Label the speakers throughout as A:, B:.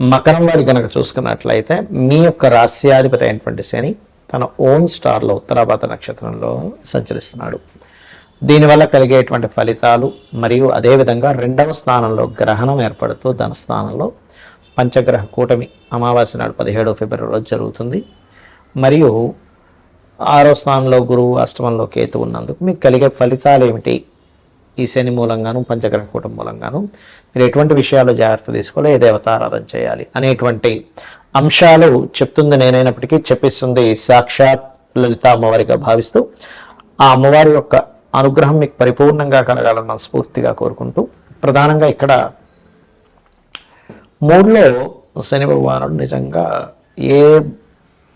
A: మకరం వారి కనుక చూసుకున్నట్లయితే మీ యొక్క రాస్యాధిపతి అయినటువంటి శని తన ఓన్ స్టార్లో ఉత్తరాభాత నక్షత్రంలో సంచరిస్తున్నాడు. దీనివల్ల కలిగేటువంటి ఫలితాలు మరియు అదేవిధంగా రెండవ స్థానంలో గ్రహణం ఏర్పడుతూ ధన స్థానంలో పంచగ్రహ కూటమి అమావాస్య నాడు పదిహేడవ ఫిబ్రవరిలో జరుగుతుంది. మరియు ఆరో స్థానంలో గురువు అష్టమంలో కేతు ఉన్నందుకు మీకు కలిగే ఫలితాలు ఏమిటి? ఈ శని మూలంగాను పంచగ్రహ కూటం మూలంగాను మీరు ఎటువంటి విషయాలు జాగ్రత్త తీసుకోవాలి? ఏ దేవతారాధన చేయాలి? అనేటువంటి అంశాలు చెప్తుంది నేనైనప్పటికీ చెప్పిస్తుంది సాక్షాత్ లలిత అమ్మవారిగా భావిస్తూ ఆ అమ్మవారి యొక్క అనుగ్రహం మీకు పరిపూర్ణంగా కలగాలని మనస్ఫూర్తిగా కోరుకుంటూ ప్రధానంగా ఇక్కడ మూడులో శని భగవానుడు నిజంగా ఏ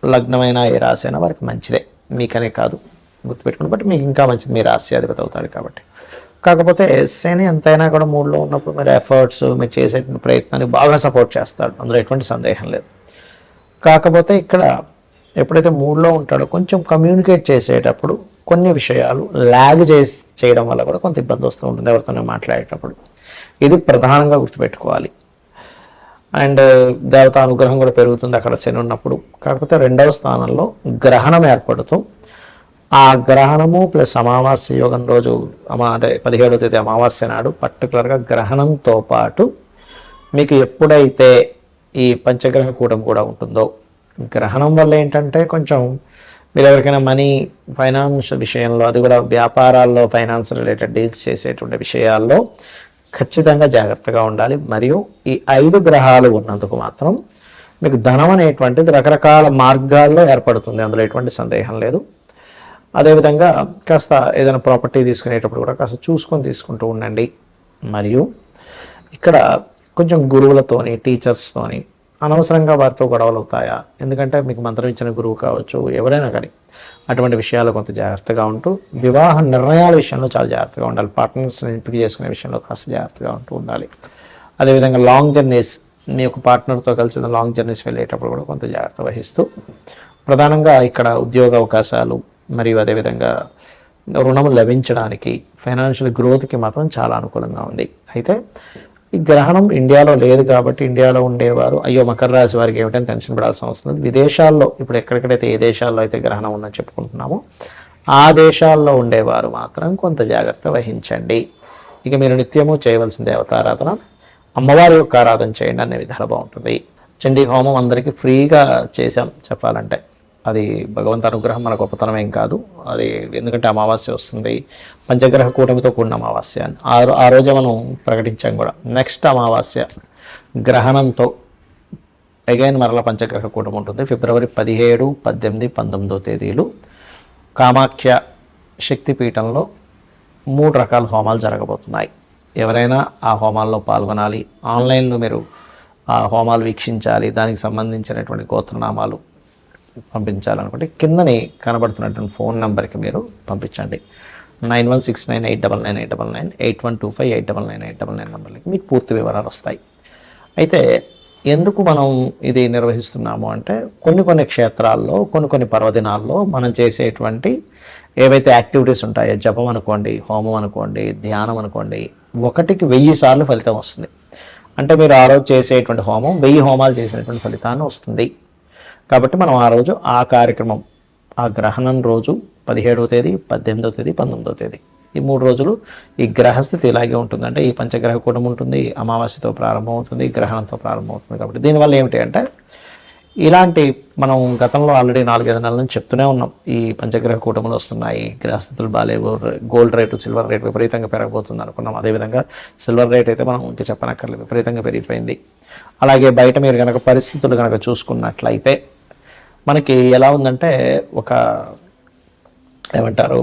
A: లగ్నమైనా ఏ రాశి అయినా వారికి మంచిదే. మీకనే కాదు గుర్తుపెట్టుకుని బట్టి మీకు ఇంకా మంచిది. మీ రాశ్యాధిపతి అవుతాడు కాబట్టి. కాకపోతే శని ఎంతైనా కూడా మూడ్లో ఉన్నప్పుడు మీరు ఎఫర్ట్స్ మీరు చేసే ప్రయత్నాన్ని బాగా సపోర్ట్ చేస్తాడు. అందులో ఎటువంటి సందేహం లేదు. కాకపోతే ఇక్కడ ఎప్పుడైతే మూడ్లో ఉంటాడో కొంచెం కమ్యూనికేట్ చేసేటప్పుడు కొన్ని విషయాలు ల్యాగ్ చేసి చేయడం వల్ల కూడా కొంత ఇబ్బంది వస్తూ ఉంటుంది ఎవరితోనే మాట్లాడేటప్పుడు. ఇది ప్రధానంగా గుర్తుపెట్టుకోవాలి. అండ్ దేవత అనుగ్రహం కూడా పెరుగుతుంది అక్కడ శని ఉన్నప్పుడు. కాకపోతే రెండవ స్థానంలో గ్రహణం ఏర్పడుతూ ఆ గ్రహణము ప్లస్ అమావాస్య యోగం రోజు అమా అంటే పదిహేడవ తేదీ అమావాస్య నాడు పర్టికులర్గా గ్రహణంతో పాటు మీకు ఎప్పుడైతే ఈ పంచగ్రహ కూటం కూడా ఉంటుందో గ్రహణం వల్ల ఏంటంటే కొంచెం మీరు ఎవరికైనా మనీ ఫైనాన్స్ విషయంలో అది కూడా వ్యాపారాల్లో ఫైనాన్స్ రిలేటెడ్ డీల్స్ చేసేటువంటి విషయాల్లో ఖచ్చితంగా జాగ్రత్తగా ఉండాలి. మరియు ఈ ఐదు గ్రహాలు ఉన్నందుకు మాత్రం మీకు ధనం అనేటువంటిది రకరకాల మార్గాల్లో ఏర్పడుతుంది. అందులో ఎటువంటి సందేహం లేదు. అదేవిధంగా కాస్త ఏదైనా ప్రాపర్టీ తీసుకునేటప్పుడు కూడా కాస్త చూసుకొని తీసుకుంటూ ఉండండి. మరియు ఇక్కడ కొంచెం గురువులతోని టీచర్స్తోని అనవసరంగా వారితో గొడవలు అవుతాయా? ఎందుకంటే మీకు మంత్రం ఇచ్చిన గురువు కావచ్చు ఎవరైనా కానీ అటువంటి విషయాలు కొంత జాగ్రత్తగా ఉంటూ వివాహ నిర్ణయాల విషయంలో చాలా జాగ్రత్తగా ఉండాలి. పార్ట్నర్స్ని ఎంపిక చేసుకునే విషయంలో కాస్త జాగ్రత్తగా ఉంటూ ఉండాలి. అదేవిధంగా లాంగ్ జర్నీస్ మీ యొక్క పార్ట్నర్తో కలిసి లాంగ్ జర్నీస్ వెళ్ళేటప్పుడు కూడా కొంత జాగ్రత్త వహిస్తూ ప్రధానంగా ఇక్కడ ఉద్యోగ అవకాశాలు మరియు అదేవిధంగా రుణం లభించడానికి ఫైనాన్షియల్ గ్రోత్కి మాత్రం చాలా అనుకూలంగా ఉంది. అయితే ఈ గ్రహణం ఇండియాలో లేదు కాబట్టి ఇండియాలో ఉండేవారు అయ్యో మకర రాశి వారికి ఏమిటని టెన్షన్ పడాల్సిన అవసరం లేదు. విదేశాల్లో ఇప్పుడు ఎక్కడెక్కడైతే ఏ దేశాల్లో అయితే గ్రహణం ఉందని చెప్పుకుంటున్నామో ఆ దేశాల్లో ఉండేవారు మాత్రం కొంత జాగ్రత్త వహించండి. ఇక మీరు నిత్యము చేయవలసిన దేవతారాధన అమ్మవారి యొక్క ఆరాధన చేయండి అనే విధాలు బాగుంటుంది. చండీ హోమం అందరికీ ఫ్రీగా చేశాం చెప్పాలంటే. అది భగవంతు అనుగ్రహం మన గొప్పతనం ఏం కాదు. అది ఎందుకంటే అమావాస్య వస్తుంది. పంచగ్రహ కూటమితో కూడిన అమావాస్య అని. ఆ ఆ రోజే మనం ప్రకటించాం కూడా. నెక్స్ట్ అమావాస్య గ్రహణంతో అగైన్ మరల పంచగ్రహ కూటమి ఉంటుంది. ఫిబ్రవరి పదిహేడు పద్దెనిమిది పంతొమ్మిదో తేదీలు కామాఖ్య శక్తిపీఠంలో మూడు రకాల హోమాలు జరగబోతున్నాయి. ఎవరైనా ఆ హోమాల్లో పాల్గొనాలి. ఆన్లైన్లో మీరు ఆ హోమాలు వీక్షించాలి. దానికి సంబంధించినటువంటి గోత్రనామాలు పంపించాలనుకుంటే కిందని కనబడుతున్నటువంటి ఫోన్ నెంబర్కి మీరు పంపించండి. Nine one six nine eight double nine eight double nine eight one two five eight double nine eight double nine నెంబర్లకి మీకు పూర్తి వివరాలు వస్తాయి. అయితే ఎందుకు మనం ఇది నిర్వహిస్తున్నాము అంటే కొన్ని కొన్ని క్షేత్రాల్లో కొన్ని కొన్ని పర్వదినాల్లో మనం చేసేటువంటి ఏవైతే యాక్టివిటీస్ ఉంటాయో జపం అనుకోండి హోమం అనుకోండి ధ్యానం అనుకోండి ఒకటికి వెయ్యి సార్లు ఫలితం వస్తుంది. అంటే మీరు ఆ రోజు చేసేటువంటి హోమం వెయ్యి హోమాలు చేసినటువంటి ఫలితాన్ని వస్తుంది. కాబట్టి మనం ఆ రోజు ఆ కార్యక్రమం ఆ గ్రహణం రోజు పదిహేడవ తేదీ పద్దెనిమిదవ తేదీ పంతొమ్మిదవ తేదీ. ఈ మూడు రోజులు ఈ గ్రహస్థితి ఇలాగే ఉంటుంది. అంటే ఈ పంచగ్రహ కూటం ఉంటుంది అమావాస్యతో ప్రారంభం అవుతుంది గ్రహణంతో ప్రారంభం అవుతుంది కాబట్టి. దీనివల్ల ఏమిటి అంటే ఇలాంటి మనం గతంలో ఆల్రెడీ నాలుగైదు నెలల నుంచి చెప్తూనే ఉన్నాం. ఈ పంచగ్రహ కూటములు వస్తున్నాయి గ్రహస్థితులు బాగాలేవు గోల్డ్ రేటు సిల్వర్ రేటు విపరీతంగా పెరగబోతుంది అనుకున్నాం. అదేవిధంగా సిల్వర్ రేట్ అయితే మనం ఇంకా చెప్పనక్కర్లేదు విపరీతంగా పెరిగిపోయింది. అలాగే బయట మీరు కనుక పరిస్థితులు కనుక చూసుకున్నట్లయితే మనకి ఎలా ఉందంటే ఒక ఏమంటారు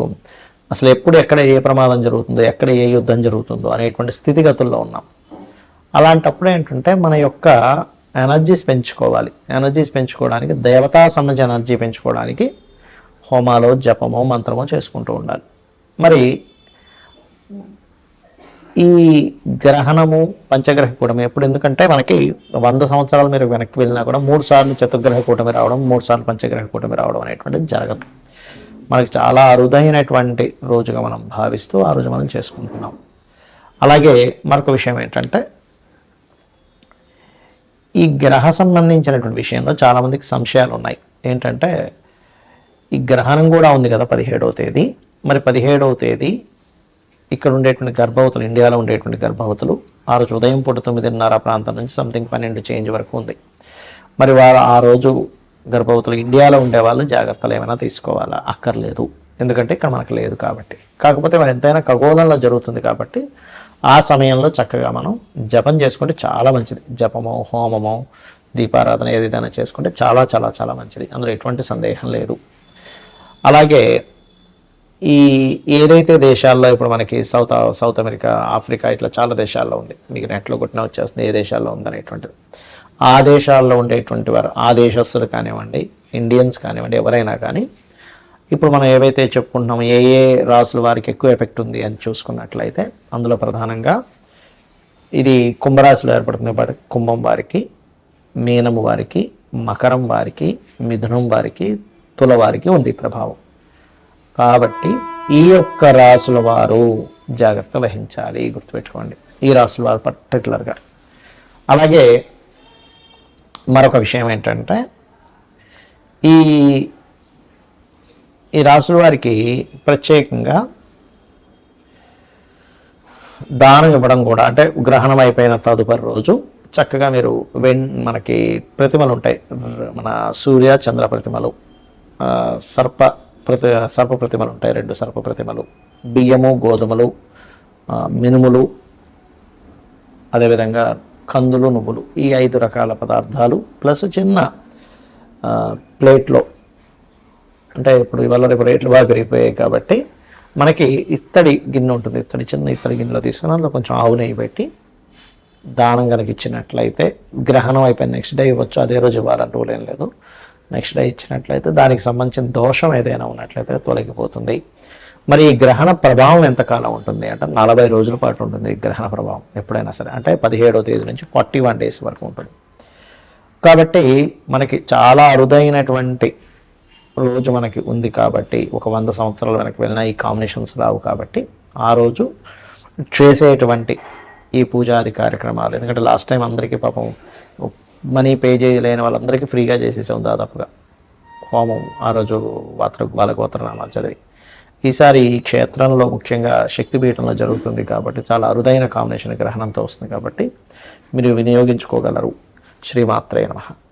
A: అసలు ఎప్పుడు ఎక్కడ ఏ ప్రమాదం జరుగుతుందో ఎక్కడ ఏ యుద్ధం జరుగుతుందో అనేటువంటి స్థితిగతుల్లో ఉన్నాం. అలాంటప్పుడు ఏంటంటే మన యొక్క ఎనర్జీస్ పెంచుకోవాలి. ఎనర్జీస్ పెంచుకోవడానికి దేవతా సంబంధించిన ఎనర్జీ పెంచుకోవడానికి హోమాలో జపమో మంత్రమో చేసుకుంటూ ఉండాలి. మరి ఈ గ్రహణము పంచగ్రహ కూటమి ఎప్పుడు? ఎందుకంటే మనకి వంద సంవత్సరాలు మీరు వెనక్కి వెళ్ళినా కూడా మూడు సార్లు చతుర్గ్రహ కూటమి రావడం మూడు సార్లు పంచగ్రహ కూటమి రావడం అనేటువంటిది జరగదు. మనకి చాలా అరుదైనటువంటి రోజుగా మనం భావిస్తూ ఆ రోజు మనం చేసుకుంటున్నాం. అలాగే మరొక విషయం ఏంటంటే ఈ గ్రహ సంబంధించినటువంటి విషయంలో చాలామందికి సంశయాలు ఉన్నాయి. ఏంటంటే ఈ గ్రహణం కూడా ఉంది కదా పదిహేడవ తేదీ. మరి పదిహేడవ తేదీ ఇక్కడ ఉండేటువంటి గర్భవతులు ఇండియాలో ఉండేటువంటి గర్భవతులు ఆ రోజు ఉదయం పూట తొమ్మిదిన్నర ప్రాంతం నుంచి సంథింగ్ పన్నెండు చేంజ్ వరకు ఉంది. మరి వారు ఆ రోజు గర్భవతులు ఇండియాలో ఉండే వాళ్ళు జాగ్రత్తలు ఏమైనా తీసుకోవాలా? అక్కర్లేదు. ఎందుకంటే ఇక్కడ మనకు లేదు కాబట్టి. కాకపోతే మరి ఎంతైనా ఖగోళంలో జరుగుతుంది కాబట్టి ఆ సమయంలో చక్కగా మనం జపం చేసుకుంటే చాలా మంచిది. జపమో హోమమో దీపారాధన ఏదైనా చేసుకుంటే చాలా చాలా చాలా మంచిది. అందులో ఎటువంటి సందేహం లేదు. అలాగే ఈ ఏదైతే దేశాల్లో ఇప్పుడు మనకి సౌత్ సౌత్ అమెరికా ఆఫ్రికా ఇట్లా చాలా దేశాల్లో ఉంది. మీకు నెట్లో కొట్టిన వచ్చేస్తుంది ఏ దేశాల్లో ఉందనేటువంటిది. ఆ దేశాల్లో ఉండేటువంటి వారు ఆ దేశస్తులు కానివ్వండి ఇండియన్స్ కానివ్వండి ఎవరైనా కానీ ఇప్పుడు మనం ఏవైతే చెప్పుకుంటున్నామో ఏ ఏ రాసుల వారికి ఎక్కువ ఎఫెక్ట్ ఉంది అని చూసుకున్నట్లయితే అందులో ప్రధానంగా ఇది కుంభరాశిలో ఏర్పడుతుంది వారి కుంభం వారికి మీనము వారికి మకరం వారికి మిథునం వారికి తుల వారికి ఉంది ప్రభావం. కాబట్టి ఈ యొక్క రాసుల వారు జాగ్రత్త వహించాలి. గుర్తుపెట్టుకోండి. ఈ రాసుల వారు పర్టికులర్గా అలాగే మరొక విషయం ఏంటంటే ఈ ఈ రాసుల వారికి ప్రత్యేకంగా దానం ఇవ్వడం కూడా అంటే గ్రహణం అయిపోయిన తదుపరి రోజు చక్కగా మీరు వెన్ మనకి ప్రతిమలు ఉంటాయి మన సూర్య చంద్ర ప్రతిమలు సర్ప ప్రతి సర్ప ప్రతిమలు ఉంటాయి రెండు సర్ప ప్రతిమలు బియ్యము గోధుమలు మినుములు అదేవిధంగా కందులు నువ్వులు ఈ ఐదు రకాల పదార్థాలు ప్లస్ చిన్న ప్లేట్లో. అంటే ఇప్పుడు ఇవాళ రేపు రేట్లు బాగా పెరిగిపోయాయి కాబట్టి మనకి ఇత్తడి గిన్నె ఉంటుంది ఇత్తడి చిన్న ఇత్తడి గిన్నెలో తీసుకుని అందులో కొంచెం ఆవు నెయ్యి పెట్టి దానం కనుక ఇచ్చినట్లయితే గ్రహణం అయిపోయిన నెక్స్ట్ డే ఇవ్వచ్చు అదే రోజు ఇవ్వాలని రూల్ ఏం లేదు. నెక్స్ట్ డే ఇచ్చినట్లయితే దానికి సంబంధించిన దోషం ఏదైనా ఉన్నట్లయితే తొలగిపోతుంది. మరి ఈ గ్రహణ ప్రభావం ఎంతకాలం ఉంటుంది అంటే నలభై రోజుల పాటు ఉంటుంది ఈ గ్రహణ ప్రభావం ఎప్పుడైనా సరే. అంటే పదిహేడో తేదీ నుంచి ఫార్టీ వన్ డేస్ వరకు ఉంటుంది. కాబట్టి మనకి చాలా అరుదైనటువంటి రోజు మనకి ఉంది కాబట్టి ఒక వంద సంవత్సరాల వెనక్కి వెళ్ళినా ఈ కాంబినేషన్స్ రావు కాబట్టి ఆ రోజు చేసేటువంటి ఈ పూజాది కార్యక్రమాలు. ఎందుకంటే లాస్ట్ టైం అందరికీ పాపం మనీ పే చేయలేని వాళ్ళందరికీ ఫ్రీగా చేసేసాం దాదాపుగా. హోమం ఆ రోజు వాత్ర వాళ్ళ గోత్రనామాలు చదివి. ఈసారి ఈ క్షేత్రంలో ముఖ్యంగా శక్తిపీఠంలో జరుగుతుంది కాబట్టి చాలా అరుదైన కాంబినేషన్ గ్రహణంతో వస్తుంది కాబట్టి మీరు వినియోగించుకోగలరు. శ్రీమాత్రే నమః.